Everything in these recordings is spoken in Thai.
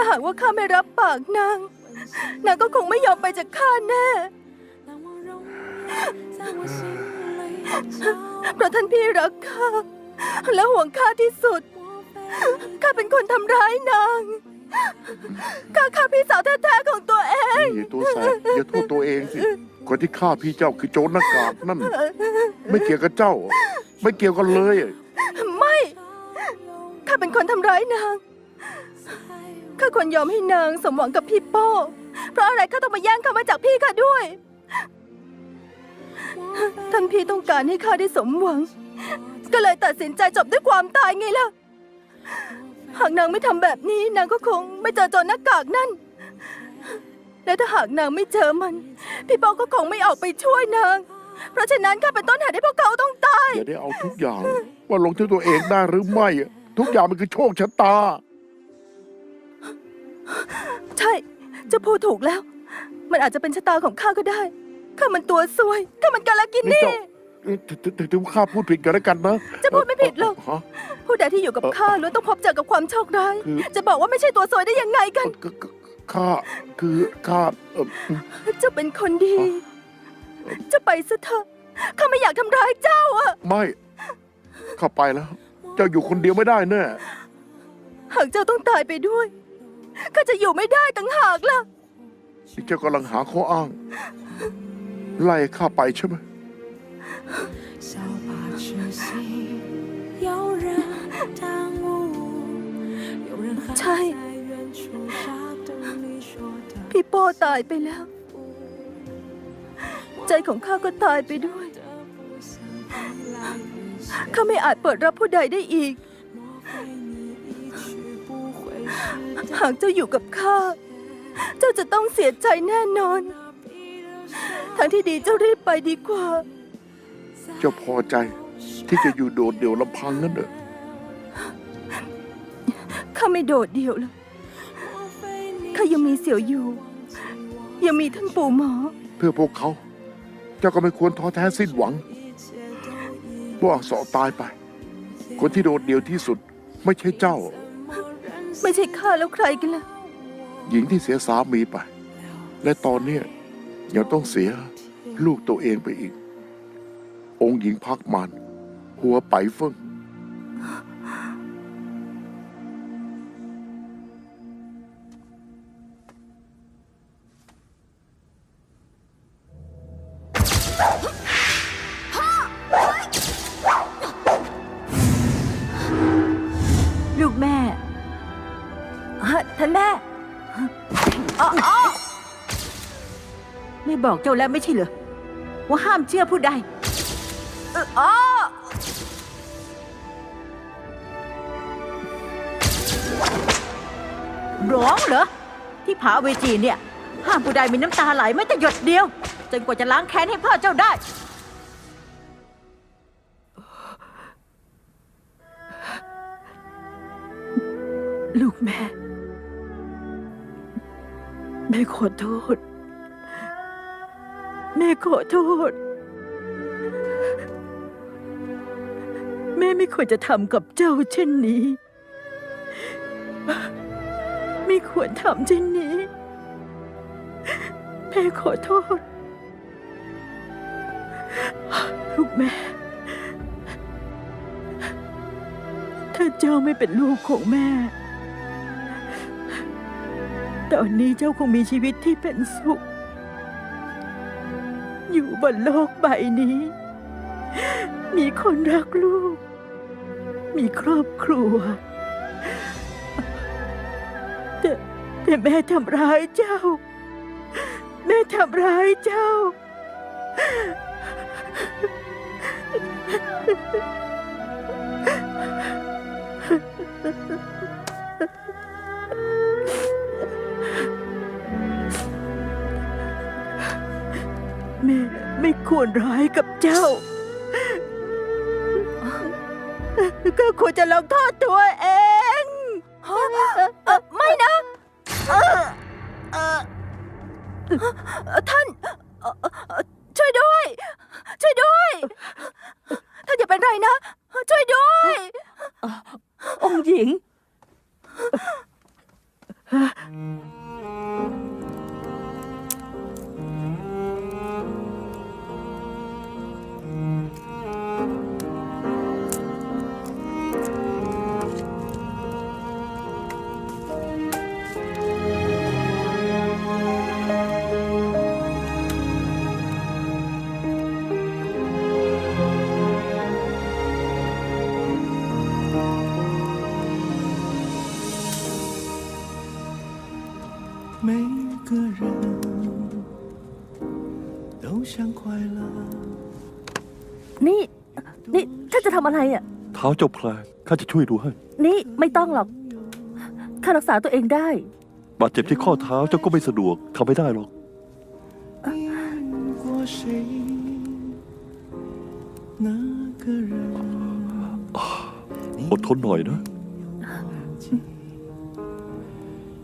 ถ้าหากว่าข้าไม่รับปากนาง นางก็คงไม่ยอมไปจากข้าแน่ เพราะท่านพี่รักข้าและห่วงข้าที่สุด ข้าเป็นคนทำร้ายนาง ข้าฆ่าพี่สาวแท้ๆของตัวเอง นี่ตัวแสบอย่าโทษตัวเองสิ คนที่ฆ่าพี่เจ้าคือโจรหน้ากากนั่น ไม่เกี่ยวกับเจ้า ไม่เกี่ยวกันเลย ไม่ ข้าเป็นคนทำร้ายนาง ข้าควรยอมให้นางสมหวังกับพี่โป้ เพราะอะไรข้าต้องมาแย่งเขามาจากพี่ข้าด้วย ท่านพี่ต้องการให้ข้าได้สมหวัง ก็เลยตัดสินใจจบด้วยความตายไงล่ะ หากนางไม่ทำแบบนี้นางก็คงไม่เจอโจรหน้ากากนั่น และถ้าหากนางไม่เจอมัน พี่โป้ก็คงไม่ออกไปช่วยนาง เพราะฉะนั้นข้าเป็นต้นเหตุให้พวกเขาต้องตาย อย่าได้เอาทุกอย่าง ว่าลงที่ตัวเองได้หรือไม่ ทุกอย่างมันคือโชคชะตา ใช่เจะพูดถูกแล้ว มันอาจจะเป็นชะตาของข้าก็ได้ ข้ามันตัวซวย ข้ามันกาลกินนี่นี่เจ้าเอ๊ะถือถือถือถือว่าข้าพูดผิดกันแล้วกันนะจะพูดไม่ผิดหรอก ฮะ ผู้ใดที่อยู่กับข้าล้วนต้องพบเจอกับความโชคร้าย คือ จะบอกว่าไม่ใช่ตัวซวยได้ยังไงกัน ก็ก็ข้าคือข้าเอ่อ เจ้าเป็นคนดีเจะไปซะเถอะ ข้าไม่อยากทำร้ายเจ้าอะ ไม่ข้าไปแล้ว เจ้าอยู่คนเดียวไม่ได้แน่ หากเจ้าต้องตายไปด้วย ข้าจะอยู่ไม่ได้ตั้งหากล่ะ นี่เจ้ากำลังหาข้ออ้าง ไล่ข้าไปใช่ไหม 小把痴心有人耽误，有人还ใช่ 在远处傻等你说的 พี่โป้ตายไปแล้ว ใจของข้าก็ตายไปด้วย 的不想回来人生， ข้าไม่อาจเปิดรับผู้ใดได้อีก 莫 หากเจ้าอยู่กับข้า เจ้าจะต้องเสียใจแน่นอน ทางที่ดีเจ้ารีบไปดีกว่า เจ้าพอใจที่จะอยู่โดดเดี่ยวลำพังนั่นเหรอข้าไม่โดดเดี่ยวเลยข้ายังมีเสี่ยวอยู่ ยังมีท่านปู่หมอ เพื่อพวกเขา เจ้าก็ไม่ควรท้อแท้สิ้นหวังพวกอักษรตายไป คนที่โดดเดี่ยวที่สุดไม่ใช่เจ้า ไม่ใช่ข้าแล้วใครกันล่ะ หญิงที่เสียสามีไป และตอนเนี้ยยังต้องเสียลูกตัวเองไปอีก องค์หญิงพักมัน หัวไปเฟิ่งลูกแม่ฮะ ท่านแม่อ๋ออ๋อไม่บอกเจ้าแล้วไม่ใช่เหรอ ว่าห้ามเชื่อผู้ใดเอออ๋อร้องเหรอ ที่ผาเวจีเนี่ย ห้ามผู้ใดมีน้ำตาไหลไม่แต่หยดเดียว จนกว่าจะล้างแค้นให้พ่อเจ้าได้ ลูกแม่ แม่ขอโทษ แม่ขอโทษ แม่ไม่ควรจะทำกับเจ้าเช่นนี้ ไม่ควรทำเช่นนี้ แม่ขอโทษ ลูกแม่ ถ้าเจ้าไม่เป็นลูกของแม่ ตอนนี้เจ้าคงมีชีวิตที่เป็นสุข อยู่บนโลกใบนี้ มีคนรักลูก มีครอบครัว แต่แต่แม่ทำร้ายเจ้า แม่ทำร้ายเจ้าแควรร้ายกับเจ้า ก็ควรจะลงโทษตัวเอง ไม่นะ ท่าน 每个人都想快乐。 นี่ นี่ท่านจะทำอะไรอ่ะ เท้าเจ้าแพลงข้าจะช่วยดูให้ นี่ไม่ต้องหรอก ข้ารักษาตัวเองได้ บาดเจ็บที่ข้อเท้าเจ้าก็ไม่สะดวกทำไม่ได้หรอก 赢过谁？那个人？ อดทนหน่อยนะ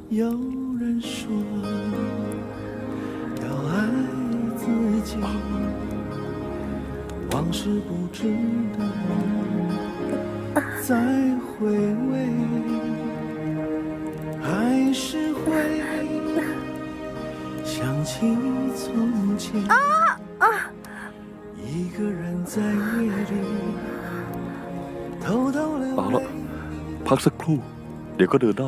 有人说要爱自己，往事不值得再回味，还是会想起从前。一个人在夜里偷偷流 เอาละ 泪。 พักสักครู่ เดี๋ยวก็เดินได้